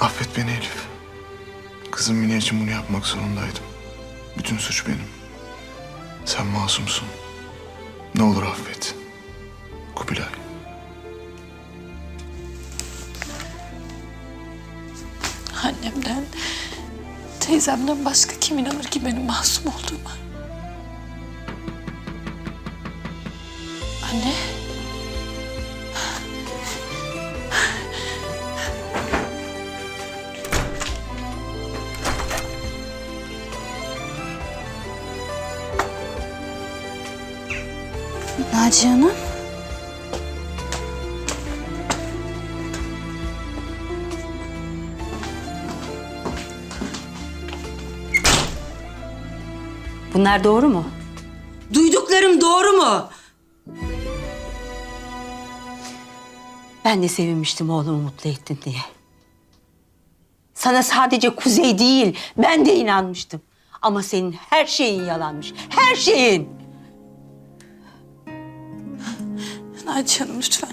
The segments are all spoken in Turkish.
Affet beni Elif. Kızım Mine için bunu yapmak zorundaydım. Bütün suç benim. Sen masumsun. Ne olur affet. Kubilay. Annemden, teyzemden başka kim inanır ki benim masum olduğuma? Anne. Naciye Hanım. Bunlar doğru mu? Duyduklarım doğru mu? Ben de sevinmiştim oğlumu mutlu ettin diye. Sana sadece Kuzey değil, ben de inanmıştım. Ama senin her şeyin yalanmış. Her şeyin. Naciye Hanım lütfen.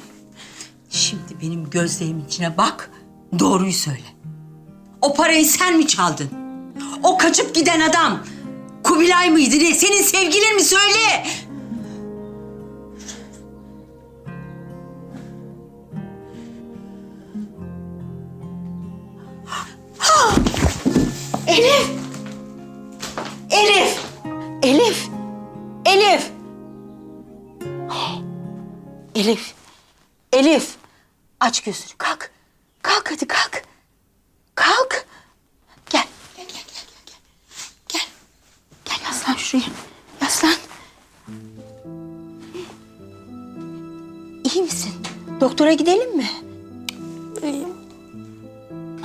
Şimdi benim gözlerimin içine bak, doğruyu söyle. O parayı sen mi çaldın? O kaçıp giden adam Kubilay mıydı ne? Senin sevgilin mi söyle? Elif! Aç gözünü kalk. Kalk hadi kalk. Kalk. Gel. Gel gel gel gel. Gel. Gel, yaslan şuraya. Yaslan. İyi misin? Doktora gidelim mi? İyiyim.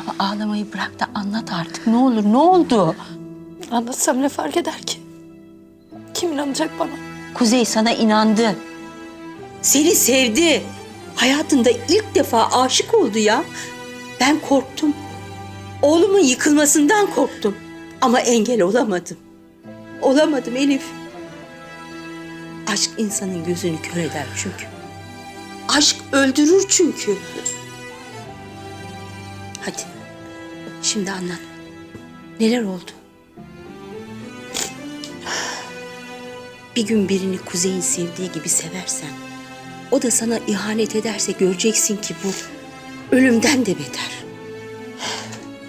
Ama ağlamayı bırak da anlat artık. Ne olur ne oldu? Anlatsam ne fark eder ki? Kim inanacak bana? Kuzey sana inandı. Seni sevdi. Hayatında ilk defa aşık oldu ya. Ben korktum. Oğlumun yıkılmasından korktum. Ama engel olamadım. Olamadım Elif. Aşk insanın gözünü kör eder çünkü. Aşk öldürür çünkü. Hadi. Şimdi anlat. Neler oldu? Bir gün birini Kuzey'in sevdiği gibi seversen, o da sana ihanet ederse göreceksin ki bu ölümden de beter.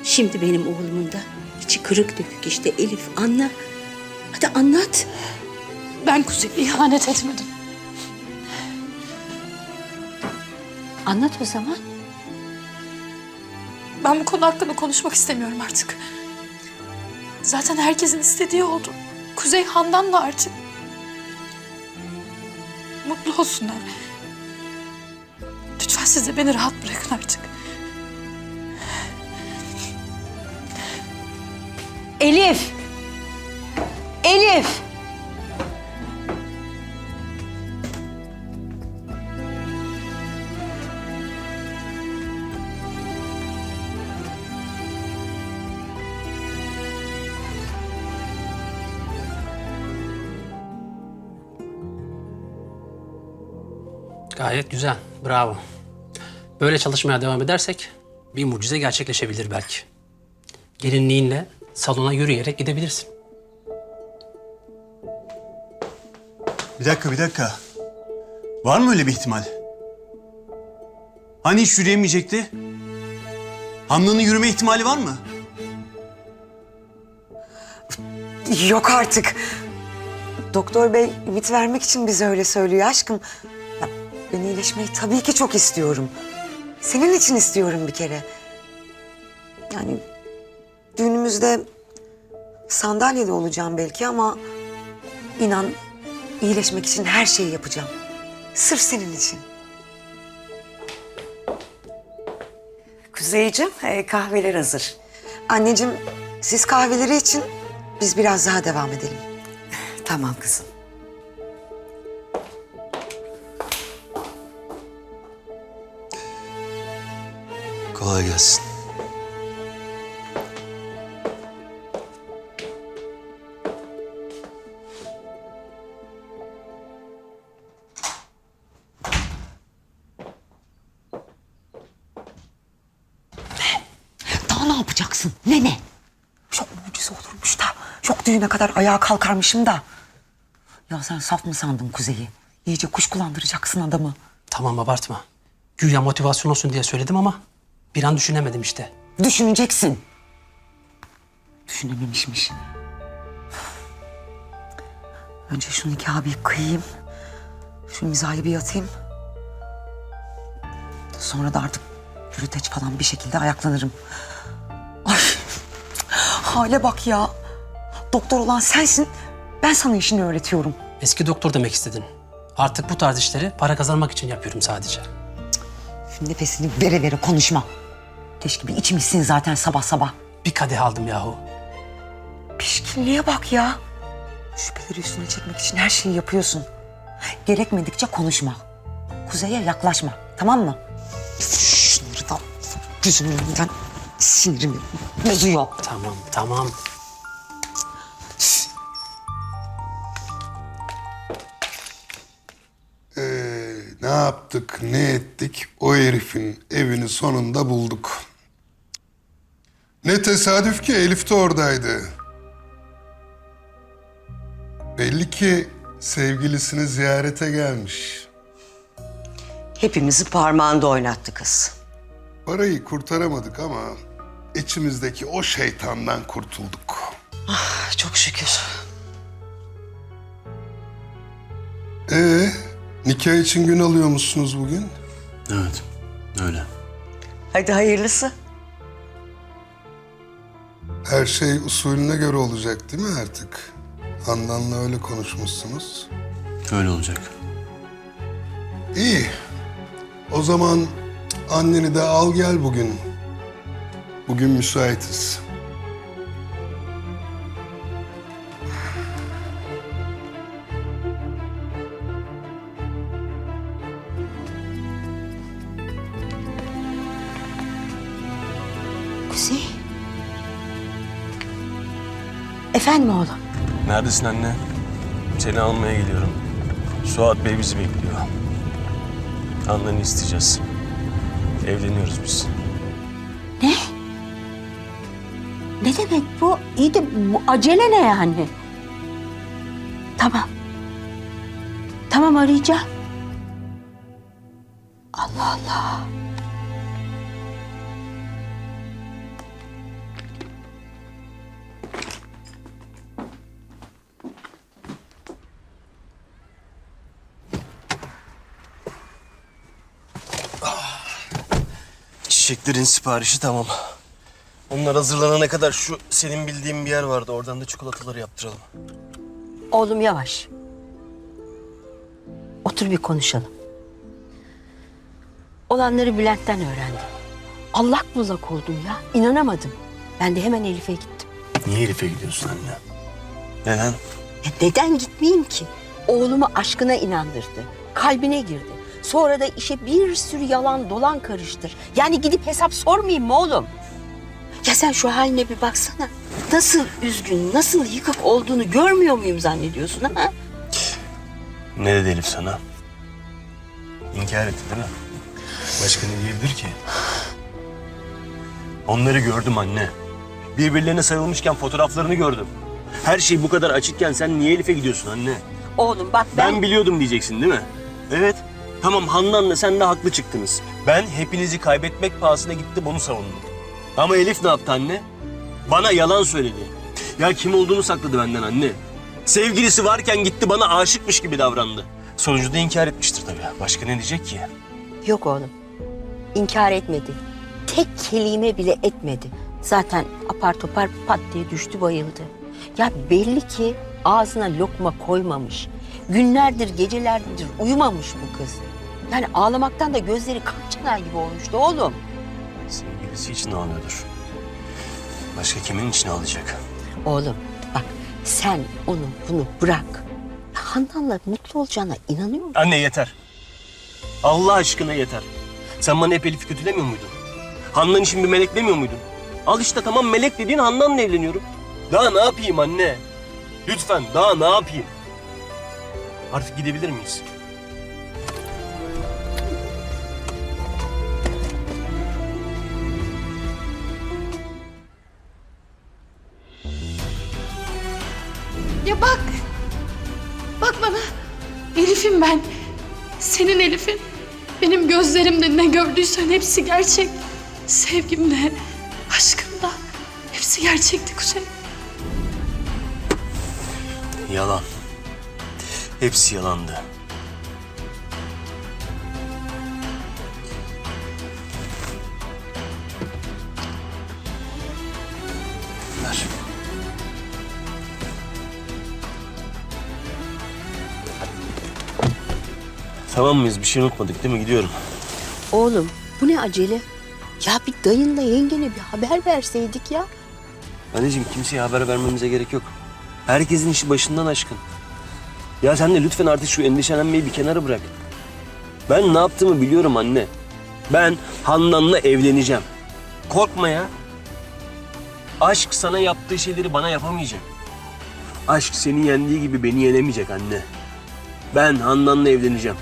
Şimdi benim oğlumun da içi kırık dökük işte Elif anla. Hadi anlat. Ben Kuzey'e ihanet etmedim. Anlat o zaman. Ben bu konu hakkında konuşmak istemiyorum artık. Zaten herkesin istediği oldu. Kuzey Handan'la artık. Mutlu olsunlar. Lütfen siz de beni rahat bırakın artık. Elif. Elif. Gayet güzel. Bravo. Böyle çalışmaya devam edersek bir mucize gerçekleşebilir belki. Gelinliğinle salona yürüyerek gidebilirsin. Bir dakika, bir dakika. Var mı öyle bir ihtimal? Hani hiç yürüyemeyecekti? Handan'ın yürüme ihtimali var mı? Yok artık. Doktor bey ümit vermek için bize öyle söylüyor aşkım. Ya, ben iyileşmeyi tabii ki çok istiyorum. Senin için istiyorum bir kere. Yani düğünümüzde sandalyede olacağım belki ama inan iyileşmek için her şeyi yapacağım. Sırf senin için. Kuzeyciğim, e, kahveler hazır. Anneciğim siz kahveleri için biz biraz daha devam edelim. Tamam kızım. Kolay gelsin. yapacaksın? Ne ne? Çok mucize olurmuş da. Yok düğüne kadar ayağa kalkarmışım da. Ya sen saf mı sandın Kuzey'i? İyice kuşkulandıracaksın adamı. Tamam abartma. Güya motivasyon olsun diye söyledim ama bir an düşünemedim işte. Düşüneceksin. Düşünememişmiş. Önce şu nikahı bir kıyayım. Şu mizahı bir yatayım. Sonra da artık yürüteç falan bir şekilde ayaklanırım. Ay hale bak ya. Doktor olan sensin. Ben sana işini öğretiyorum. Eski doktor demek istedin. Artık bu tarz işleri para kazanmak için yapıyorum sadece. Şu nefesini vere vere konuşma. Leş gibi içmişsin zaten sabah sabah. Bir kadeh aldım yahu. Pişkinliğe bak ya. Şüpheleri üstüne çekmek için her şeyi yapıyorsun. Gerekmedikçe konuşma. Kuzeye yaklaşma. Tamam mı? Şunları da gözümün önünden sinirimi bozuyor. Tamam, tamam. Yaptık, ne ettik? O herifin evini sonunda bulduk. Ne tesadüf ki Elif de oradaydı. Belli ki sevgilisini ziyarete gelmiş. Hepimizi parmağında oynattı kız. Parayı kurtaramadık ama içimizdeki o şeytandan kurtulduk. Çok şükür. Ee, nikah için gün alıyor musunuz bugün? Evet, öyle. Hadi hayırlısı. Her şey usulüne göre olacak değil mi artık? Handan'la öyle konuşmuşsunuz. Öyle olacak. İyi. O zaman anneni de al gel bugün. Bugün müsaitiz. Efendim oğlum? Neredesin anne? Seni almaya geliyorum. Suat Bey bizi bekliyor. Anneni isteyeceğiz. Evleniyoruz biz. Ne? Ne demek bu? İyi de bu acele ne yani? Tamam. Tamam arayacağım. Allah Allah. Çiçeklerin siparişi tamam. Onlar hazırlanana kadar şu senin bildiğin bir yer vardı. Oradan da çikolataları yaptıralım. Oğlum yavaş. Otur bir konuşalım. Olanları Bülent'ten öğrendim. Allah bullak oldum ya. İnanamadım. Ben de hemen Elif'e gittim. Niye Elif'e gidiyorsun anne? Neden? Ya neden gitmeyeyim ki? Oğlumu aşkına inandırdı. Kalbine girdi. Sonra da işe bir sürü yalan dolan karıştır. Yani gidip hesap sormayayım mı oğlum? Ya sen şu haline bir baksana. Nasıl üzgün, nasıl yıkık olduğunu görmüyor muyum zannediyorsun ha? Ne dedi Elif sana? İnkar etti değil mi? Başka ne diyebilir ki? Onları gördüm anne. Birbirlerine sarılmışken fotoğraflarını gördüm. Her şey bu kadar açıkken sen niye Elif'e gidiyorsun anne? Oğlum bak ben... Ben biliyordum diyeceksin değil mi? Evet. Tamam Handan'la sen de haklı çıktınız. Ben hepinizi kaybetmek pahasına gitti bunu savundum. Ama Elif ne yaptı anne? Bana yalan söyledi. Ya kim olduğunu sakladı benden anne. Sevgilisi varken gitti bana aşıkmış gibi davrandı. Sonucunda inkar etmiştir tabii. Başka ne diyecek ki? Yok oğlum. İnkar etmedi. Tek kelime bile etmedi. Zaten apar topar pat diye düştü bayıldı. Ya belli ki ağzına lokma koymamış. Günlerdir gecelerdir uyumamış bu kız. Yani ağlamaktan da gözleri kan gibi olmuştu oğlum. Sevgilisi için ağlıyordur. Başka kimin için ağlayacak? Oğlum bak sen onu bunu bırak. Handan'la mutlu olacağına inanıyor musun? Anne yeter. Allah aşkına yeter. Sen bana hep Elif'i kötülemiyor muydun? Handan için bir melek demiyor muydun? Al işte tamam melek dediğin Handan'la evleniyorum. Daha ne yapayım anne? Lütfen daha ne yapayım? Artık gidebilir miyiz? Ya bak. Bak bana. Elif'im ben. Senin Elif'in. Benim gözlerimde ne gördüysen hepsi gerçek. Sevgimde, aşkımda hepsi gerçekti Kuzey. Yalan. Hepsi yalandı. Ver. Tamam mıyız? Bir şey unutmadık değil mi? Gidiyorum. Oğlum bu ne acele? Ya bir dayınla yengene bir haber verseydik ya. Anneciğim kimseye haber vermemize gerek yok. Herkesin işi başından aşkın. Ya sen de lütfen artık şu endişelenmeyi bir kenara bırak. Ben ne yaptığımı biliyorum anne. Ben Handan'la evleneceğim. Korkma ya. Aşk sana yaptığı şeyleri bana yapamayacak. Aşk seni yendiği gibi beni yenemeyecek anne. Ben Handan'la evleneceğim.